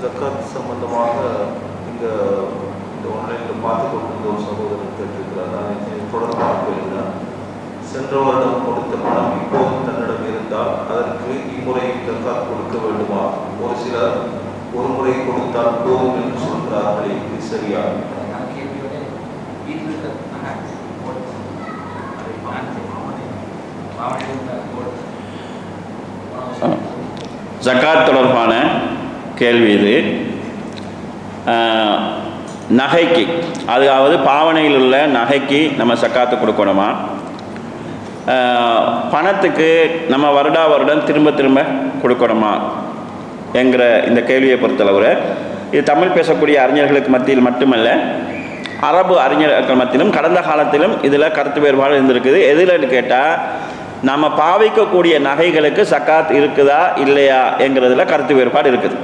ஜக்காத் சம்பந்தமாக இந்த இந்த ஆன்லைனில் பார்த்து கொண்டிருந்த ஒரு சகோதரர் கேட்டிருக்கிறார் நான் தொடர்ந்து பார்க்கிறேன் சென்ற வருடம் கொடுத்த பணம் இப்போது தன்னிடம் இருந்தால் அதற்கு இம்முறை ஜக்காத் கொடுக்க வேண்டுமா? ஒரு சிலர் ஒரு முறை கொடுத்தால் போதும் என்று சொல்கிறார்களே இது சரியா? ஜக்காத் தொடர்பான கேள்வி இது. நகைக்கு அதாவது பாவனையில் உள்ள நகைக்கு நம்ம சக்காத்து கொடுக்கணுமா? பணத்துக்கு நம்ம வருடா வருடம் திரும்ப திரும்ப கொடுக்கணுமா? என்கிற இந்த கேள்வியை பொறுத்தளவு இது தமிழ் பேசக்கூடிய அறிஞர்களுக்கு மத்தியில் மட்டுமல்ல அரபு அறிஞர்கள் மத்தியிலும் கடந்த காலத்திலும் இதில் கருத்து வேறுபாடு இருந்திருக்குது. எதுலன்னு கேட்டால் நம்ம பாவிக்கக்கூடிய நகைகளுக்கு சக்காத் இருக்குதா இல்லையா என்கிறதுல கருத்து வேறுபாடு இருக்குது.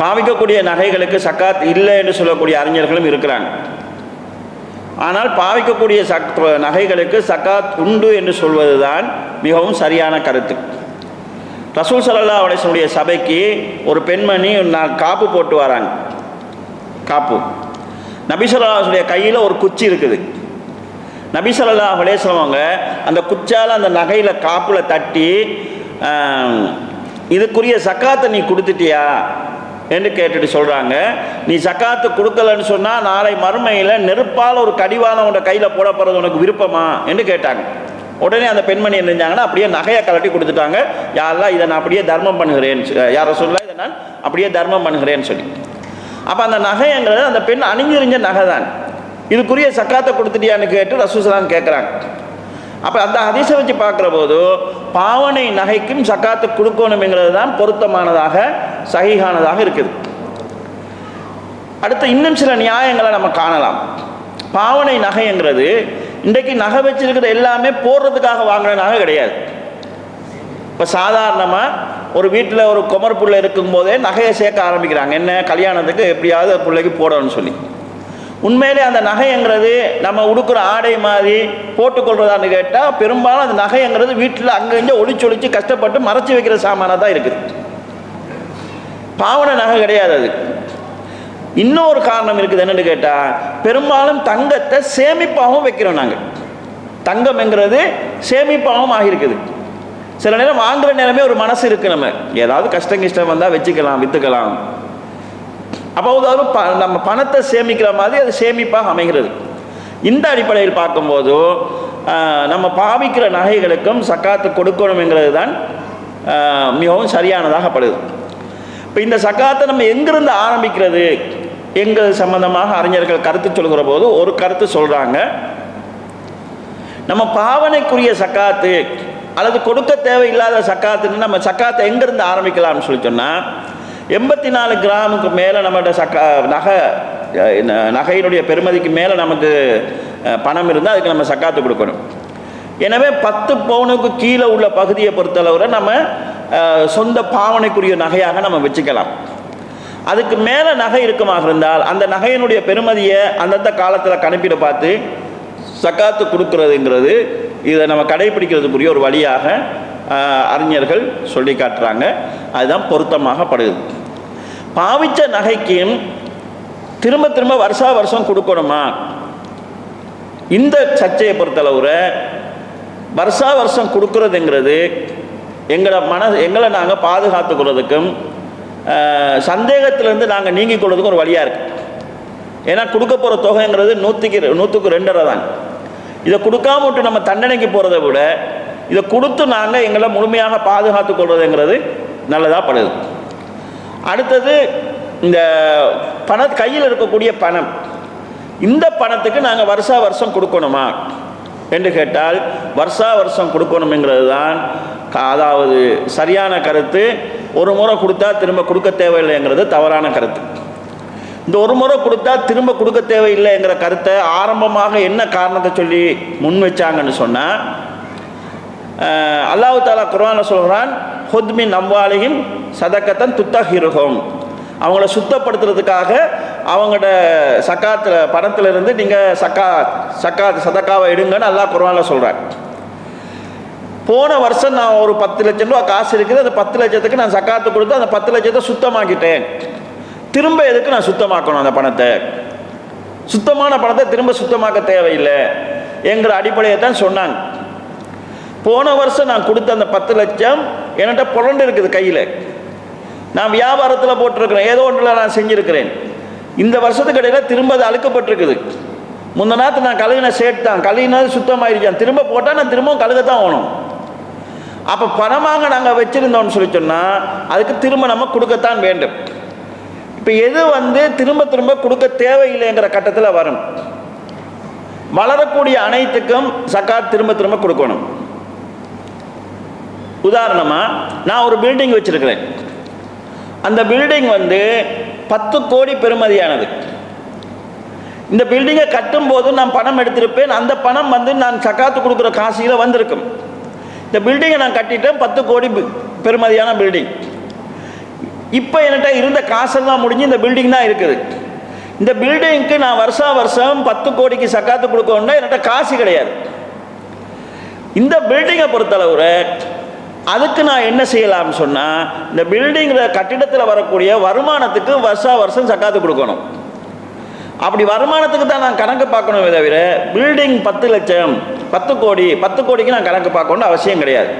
பாவிக்கக்கூடிய நகைகளுக்கு சக்காத் இல்லை என்று சொல்லக்கூடிய அறிஞர்களும் இருக்கிறாங்க. ஆனால் பாவிக்கக்கூடிய சக் நகைகளுக்கு சக்காத் உண்டு என்று சொல்வதுதான் மிகவும் சரியான கருத்து. ரசூல் சல்லா அலிஸ்வனுடைய சபைக்கு ஒரு பெண்மணி நான் காப்பு போட்டு வராங்க. காப்பு. நபிசல்லாஹுடைய கையில் ஒரு குச்சி இருக்குது. நபி ஸல்லல்லாஹு அவங்க அந்த குச்சால் அந்த நகையில் காப்பில் தட்டி இதுக்குரிய சக்காத்தை நீ கொடுத்துட்டியா? என்று கேட்டுட்டு சொல்கிறாங்க நீ சக்காத்து கொடுக்கலன்னு சொன்னால் நாளை மறுமையில் நெருப்பால் ஒரு கடிவாளம் உன்னோட கையில் போட போகிறது உனக்கு விருப்பமா? என்று கேட்டாங்க. உடனே அந்த பெண்மணி என்ன செஞ்சாங்கன்னா அப்படியே நகையை கலட்டி கொடுத்துட்டாங்க. யாரெல்லாம் இதை நான் அப்படியே தர்மம் பண்ணுகிறேன் யாரை சொல்ல இதை நான் அப்படியே தர்மம் பண்ணுகிறேன்னு சொல்லி. அப்போ அந்த நகைங்கிறது அந்த பெண் அணிஞ்சிருஞ்ச நகை தான். இதுக்குரிய சக்காத்தை கொடுத்துட்டியான்னு கேட்டு ரசூசலான் கேட்குறாங்க அப்போ அந்த ஹதீஸை வச்சு பார்க்குற போது பாவனை நகைக்கும் சக்காத்து கொடுக்கணுங்கிறது தான் பொருத்தமானதாக சகிகானதாக இருக்குது. அடுத்து இன்னும் சில நியாயங்களை நம்ம காணலாம். பாவனை நகைங்கிறது இன்றைக்கு நகை வச்சிருக்கிற எல்லாமே போடுறதுக்காக வாங்குற நகை கிடையாது. இப்போ சாதாரணமாக ஒரு வீட்டில் ஒரு குமர் புள்ள இருக்கும்போதே நகையை சேர்க்க ஆரம்பிக்கிறாங்க. என்ன? கல்யாணத்துக்கு எப்படியாவது பிள்ளைக்கு போடணும்னு சொல்லி. உண்மையிலே அந்த நகைங்கிறது நம்ம உடுக்கிற ஆடை மாதிரி போட்டுக்கொள்றதான்னு கேட்டால் பெரும்பாலும் அந்த நகைங்கிறது வீட்டில் அங்கங்கே ஒழிச்சு ஒழிச்சு கஷ்டப்பட்டு மறைச்சி வைக்கிற சாமானாக தான் இருக்குது. பாவனை நகை கிடையாது அது. இன்னொரு காரணம் இருக்குது என்னன்னு கேட்டால் பெரும்பாலும் தங்கத்தை சேமிப்பாகவும் வைக்கிறோம் நாங்கள் தங்கம்ங்கிறது சேமிப்பாகவும் ஆகியிருக்குது. சில நேரம் வாங்குற நேரமே ஒரு மனசு இருக்கு நம்ம. ஏதாவது கஷ்டம் கிஷ்டம் வந்தால் வச்சுக்கலாம் விற்றுக்கலாம் அப்போ அதாவது ப நம்ம பணத்தை சேமிக்கிற மாதிரி அது சேமிப்பாக அமைகிறது. இந்த அடிப்படையில் பார்க்கும்போது நம்ம பாவிக்கிற நகைகளுக்கும் சக்காத்து கொடுக்கணுங்கிறது தான் மிகவும் சரியானதாகப்படுது இப்போ இந்த சக்காத்தை நம்ம எங்கிருந்து ஆரம்பிக்கிறது? எங்கள் சம்பந்தமாக அறிஞர்கள் கருத்து சொல்கிற போது ஒரு கருத்து சொல்கிறாங்க நம்ம பாவனைக்குரிய சக்காத்து அல்லது கொடுக்க தேவையில்லாத சக்காத்துன்னு நம்ம சக்காத்தை எங்கேருந்து ஆரம்பிக்கலாம்னு சொல்லி சொன்னால் எண்பத்தி நாலு கிராமுக்கு மேலே நம்மகிட்ட சக்கா நகை நகையினுடைய பெருமதிக்கு மேலே நமக்கு பணம் இருந்தால் அதுக்கு நம்ம சக்காத்து கொடுக்கணும். எனவே பத்து பவுனுக்கு கீழே உள்ள பகுதியை பொறுத்தளவில் நம்ம சொந்த பாவனைக்குரிய நகையாக நம்ம வச்சுக்கலாம். அதுக்கு மேலே நகை இருக்குமாக இருந்தால் அந்த நகையினுடைய பெருமதியை அந்தந்த காலத்தில் கணக்கிட பார்த்து சக்காத்து கொடுக்கறதுங்கிறது இதை நம்ம கடைபிடிக்கிறதுக்குரிய ஒரு வழியாக அறிஞர்கள் சொல்லி காட்டுறாங்க. அதுதான் பொருத்தமாகப்படுது பாவிச்ச நகைக்கும் திரும்ப திரும்ப வருஷா வருஷம் கொடுக்கணுமா? இந்த சர்ச்சையை பொறுத்தளவுற வருஷா வருஷம் கொடுக்கறதுங்கிறது எங்களை மன எங்களை நாங்கள் பாதுகாத்துக்கிறதுக்கும் ஆஹ், சந்தேகத்திலேருந்து நாங்கள் நீங்கிக் கொள்வதுக்கும் ஒரு வழியாக இருக்குது ஏன்னா கொடுக்க போகிற தொகைங்கிறது நூற்றுக்கு நூற்றுக்கு ரெண்டரை தான். இதை கொடுக்காம விட்டு நம்ம தண்டனைக்கு போகிறத விட இதை கொடுத்து நாங்கள் எங்களை முழுமையாக பாதுகாத்து கொள்வதுங்கிறது நல்லதாக படுது அடுத்தது இந்த பண கையில் இருக்கக்கூடிய பணம். இந்த பணத்துக்கு நாங்கள் வருஷா வருஷம் கொடுக்கணுமா? என்று கேட்டால் வருஷா வருஷம் கொடுக்கணுங்கிறது தான் அதாவது சரியான கருத்து ஒரு முறை கொடுத்தா திரும்ப கொடுக்க தேவையில்லைங்கிறது தவறான கருத்து. இந்த ஒரு முறை கொடுத்தா திரும்ப கொடுக்க தேவையில்லைங்கிற கருத்தை ஆரம்பமாக என்ன காரணத்தை சொல்லி முன் வச்சாங்கன்னு சொன்னால் அல்லாஹு தாலா குர்வான சொல்கிறான் ஹுத்மின் அம்வாலியும் சதக்கத்தன் துத்தஹிருஹோம். அவங்கள சுத்தப்படுத்துறதுக்காக அவங்களோட சக்காத்தில் பணத்திலிருந்து நீங்கள் சக்கா சக்கா சதக்காவை எடுங்கன்னு அல்லாஹ் குர்வானில் சொல்கிறாங்க போன வருஷம் நான் ஒரு பத்து லட்சம் ரூபா காசு இருக்குது அந்த பத்து லட்சத்துக்கு நான் சக்காத்து கொடுத்து அந்த பத்து லட்சத்தை சுத்தமாக்கிட்டேன். திரும்ப எதுக்கு நான் சுத்தமாக்கணும் அந்த பணத்தை? சுத்தமான பணத்தை திரும்ப சுத்தமாக்க தேவையில்லை. என்கிற அடிப்படையை தான் சொன்னாங்க. போன வருஷம் நான் கொடுத்த அந்த பத்து லட்சம் என்கிட்ட புரண்டு இருக்குது கையில். நான் வியாபாரத்தில் போட்டிருக்கிறேன் ஏதோ ஒன்றில் நான் செஞ்சுருக்கிறேன். இந்த வருஷத்துக்கு இடையில திரும்ப அது அழுக்கப்பட்டிருக்குது. முந்த நேரத்து நான் கழுகின சேட் தான் கழுகினது சுத்தமாயிருச்சான் திரும்ப போட்டால் நான் திரும்பவும் கழுவ தான் ஆகணும். அப்போ பணமாக நாங்கள் வச்சுருந்தோம்னு சொல்லி சொன்னால் அதுக்கு திரும்ப நம்ம கொடுக்கத்தான் வேண்டும். இப்போ எது வந்து திரும்ப திரும்ப கொடுக்க தேவையில்லைங்கிற கட்டத்தில் வரும். வளரக்கூடிய அனைத்துக்கும் சக்காத் திரும்ப திரும்ப கொடுக்கணும். உதாரணமாக நான் ஒரு பில்டிங் வச்சுருக்கிறேன். அந்த பில்டிங் வந்து பத்து கோடி பெறுமதியானது. இந்த பில்டிங்கை கட்டும்போது நான் பணம் எடுத்திருப்பேன் அந்த பணம் வந்து நான் சக்காத்து கொடுக்குற காசியில் வந்திருக்கும். இந்த பில்டிங்கை நான் கட்டிட்டேன் பத்து கோடி பெருமதியான பெறுமதியான பில்டிங் இப்போ என்கிட்ட இருந்த காசெல்லாம் முடிஞ்சு இந்த பில்டிங் தான் இருக்குது. இந்த பில்டிங்க்கு நான் வருஷா வருஷம் பத்து கோடிக்கு சக்காத்து கொடுக்கணும்னா என்கிட்ட காசு கிடையாது. இந்த பில்டிங்கை பொறுத்தளவு அதுக்கு நான் என்ன செய்யலாம்னு சொன்னால் இந்த பில்டிங்கில் கட்டிடத்தில் வரக்கூடிய வருமானத்துக்கு வருஷா வருஷம் சக்காத்து கொடுக்கணும். அப்படி வருமானத்துக்கு தான் நான் கணக்கு பார்க்கணுமே தவிர பில்டிங் பத்து லட்சம் பத்து கோடி பத்து கோடிக்கு நான் கணக்கு பார்க்கணும்னு அவசியம் கிடையாது.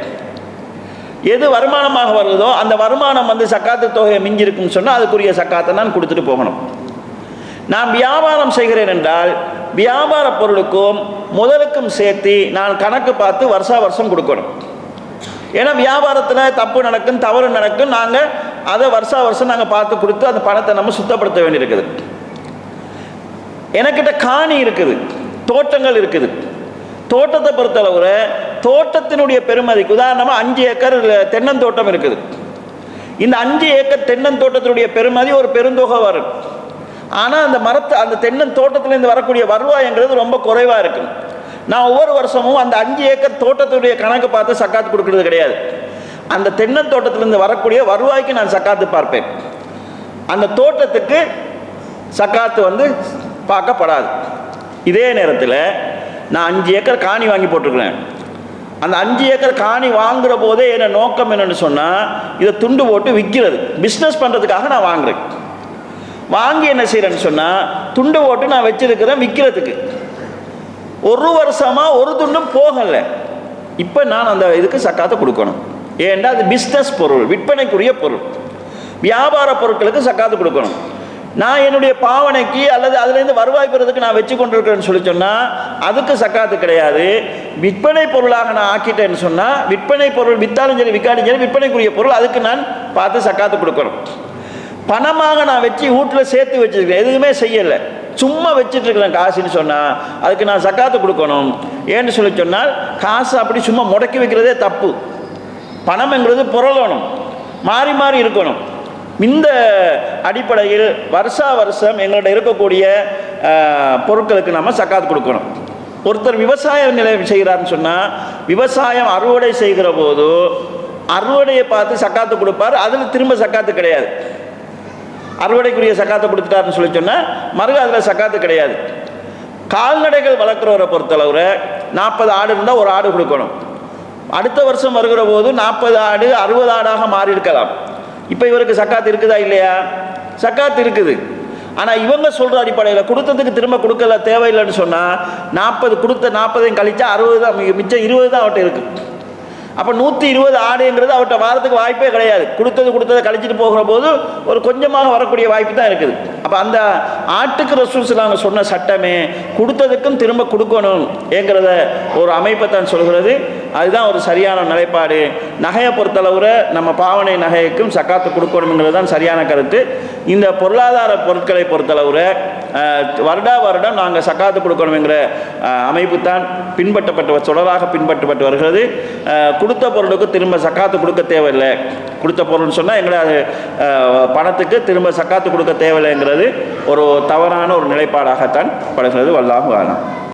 எது வருமானமாக வருதோ அந்த வருமானம் வந்து சக்காத்து தொகையை மிஞ்சிருக்குன்னு சொன்னால் அதுக்குரிய சக்காத்தை நான் கொடுத்துட்டு போகணும். நான் வியாபாரம் செய்கிறேன் என்றால் வியாபார பொருளுக்கும் முதலுக்கும் சேர்த்து நான் கணக்கு பார்த்து வருஷா வருஷம் கொடுக்கணும். ஏன்னா வியாபாரத்தில் தப்பு நடக்கும் தவறு நடக்கும் நாங்கள் அதை வருஷா வருஷம் நாங்கள் பார்த்து கொடுத்து அந்த பணத்தை நம்ம சுத்தப்படுத்த வேண்டியிருக்குது. எனக்கிட்ட காணி இருக்குது தோட்டங்கள் இருக்குது. தோட்டத்தை பொறுத்தளவு தோட்டத்தினுடைய பெருமதிக்கு உதாரணமாக அஞ்சு ஏக்கர் தென்னந்தோட்டம் இருக்குது. இந்த அஞ்சு ஏக்கர் தென்னந்தோட்டத்தினுடைய பெருமதி ஒரு பெருந்தொகை வரும் ஆனால் அந்த மரத்தை அந்த தென்னன் தோட்டத்திலேருந்து வரக்கூடிய வருவாய்ங்கிறது ரொம்ப குறைவாக இருக்கும் நான் ஒவ்வொரு வருஷமும் அந்த அஞ்சு ஏக்கர் தோட்டத்துடைய கணக்கு பார்த்து சக்காத்து கொடுக்கறது கிடையாது. அந்த தென்னன் தோட்டத்திலேருந்து வரக்கூடிய வருவாய்க்கு நான் சக்காத்து பார்ப்பேன். அந்த தோட்டத்துக்கு சக்காத்து வந்து பார்க்கப்படாது. இதே நேரத்தில் நான் அஞ்சு ஏக்கர் காணி வாங்கி போட்டிருக்கிறேன். அந்த அஞ்சு ஏக்கர் காணி வாங்குகிற போதே என்ன நோக்கம் என்னென்னு சொன்னால் இதை துண்டு போட்டு விற்கிறது பிஸ்னஸ் பண்ணுறதுக்காக நான் வாங்குறேன். வாங்கி என்ன செய்கிறேன்னு சொன்னால் துண்டு போட்டு நான் வச்சிருக்கிறேன் விற்கிறதுக்கு ஒரு வருஷமாக ஒரு துண்டும் போகலை. இப்போ நான் அந்த இதுக்கு சக்காத்தை கொடுக்கணும். ஏன்டா அது பிஸ்னஸ் பொருள் விற்பனைக்குரிய பொருள். வியாபார பொருட்களுக்கு சக்காத்து கொடுக்கணும். நான் என்னுடைய பாவனைக்கு அல்லது அதுலேருந்து வருவாய் பெறதுக்கு நான் வச்சு கொண்டிருக்கிறேன்னு சொல்லி சொன்னால் அதுக்கு சக்காத்து கிடையாது. விற்பனை பொருளாக நான் ஆக்கிட்டேன்னு சொன்னால் விற்பனை பொருள் வித்தாலும் சரி விற்காலும் சரி விற்பனைக்குரிய பொருள் அதுக்கு நான் பார்த்து சக்காத்து கொடுக்கணும். பணமாக நான் வச்சு வீட்டில் சேர்த்து வச்சுருக்கேன் எதுவுமே செய்யலை. சும்மா வச்சுட்டு இருக்கிறேன் காசுன்னு சொன்னால் அதுக்கு நான் சக்காத்து கொடுக்கணும். ஏன்னு சொல்லி சொன்னால் காசு அப்படி சும்மா முடக்கி வைக்கிறதே தப்பு. பணம்ங்கிறது புரளணும். மாறி மாறி இருக்கணும். இந்த அடிப்படையில் வருஷா வருஷம் எங்கள்கிட்ட இருக்கக்கூடிய பொருட்களுக்கு நம்ம சக்காத்து கொடுக்கணும். ஒருத்தர் விவசாய நிலை செய்கிறாருன்னு சொன்னால் விவசாயம் அறுவடை செய்கிற போது அறுவடையை பார்த்து சக்காத்து கொடுப்பார் அதில் திரும்ப சக்காத்து கிடையாது. அறுவடைக்குரிய சக்காத்தை கொடுத்துட்டாருன்னு சொல்லி சொன்னால் மறுக அதில் சக்காத்து கிடையாது. கால்நடைகள் வளர்க்குறவரை பொறுத்தளவில் நாற்பது ஆடு இருந்தால் ஒரு ஆடு கொடுக்கணும். அடுத்த வருஷம் வருகிற போது நாற்பது ஆடு அறுபது ஆடாக மாறி இருக்கலாம் இப்போ இவருக்கு சக்காத்து இருக்குதா இல்லையா? சக்காத்து இருக்குது. ஆனால் இவங்க சொல்கிற அடிப்படையில் கொடுத்ததுக்கு திரும்ப கொடுக்கல தேவையில்லைன்னு சொன்னால் நாற்பது கொடுத்த நாற்பதையும் கழிச்சா அறுபது தான் மிச்சம் இருபது தான் அவர்கிட்ட இருக்குது அப்போ நூற்றி இருபது ஆடுங்கிறது அவர்கிட்ட வாரத்துக்கு வாய்ப்பே கிடையாது. கொடுத்தது கொடுத்ததை கழிச்சிட்டு போகிற போது ஒரு கொஞ்சமாக வரக்கூடிய வாய்ப்பு தான் இருக்குது. அப்போ அந்த ஆட்டுக்கு ரசூல்ஸ் சொன்ன சட்டமே கொடுத்ததுக்கும் திரும்ப கொடுக்கணும் ஏங்கிறத ஒரு அமைப்பை தான் சொல்கிறது. அதுதான் ஒரு சரியான நிலைப்பாடு. நகையை பொறுத்தளவில் நம்ம பாவனை நகைக்கும் சக்காத்து கொடுக்கணுங்கிறது தான் சரியான கருத்து. இந்த பொருளாதார பொருட்களை பொறுத்தளவில் வருடா வருடம் நாங்கள் சக்காத்து கொடுக்கணுங்கிற அமைப்பு தான் பின்பற்றப்பட்ட தொடராக பின்பற்றப்பட்டு வருகிறது. கொடுத்த பொருளுக்கு திரும்ப சக்காத்து கொடுக்க தேவையில்லை. கொடுத்த பொருள்னு சொன்னால் எங்களை அது, பணத்துக்கு திரும்ப சக்காத்து கொடுக்க தேவையில்லைங்கிறது ஒரு தவறான ஒரு நிலைப்பாடாகத்தான் படுகிறது. வல்லாஹு வேணாம்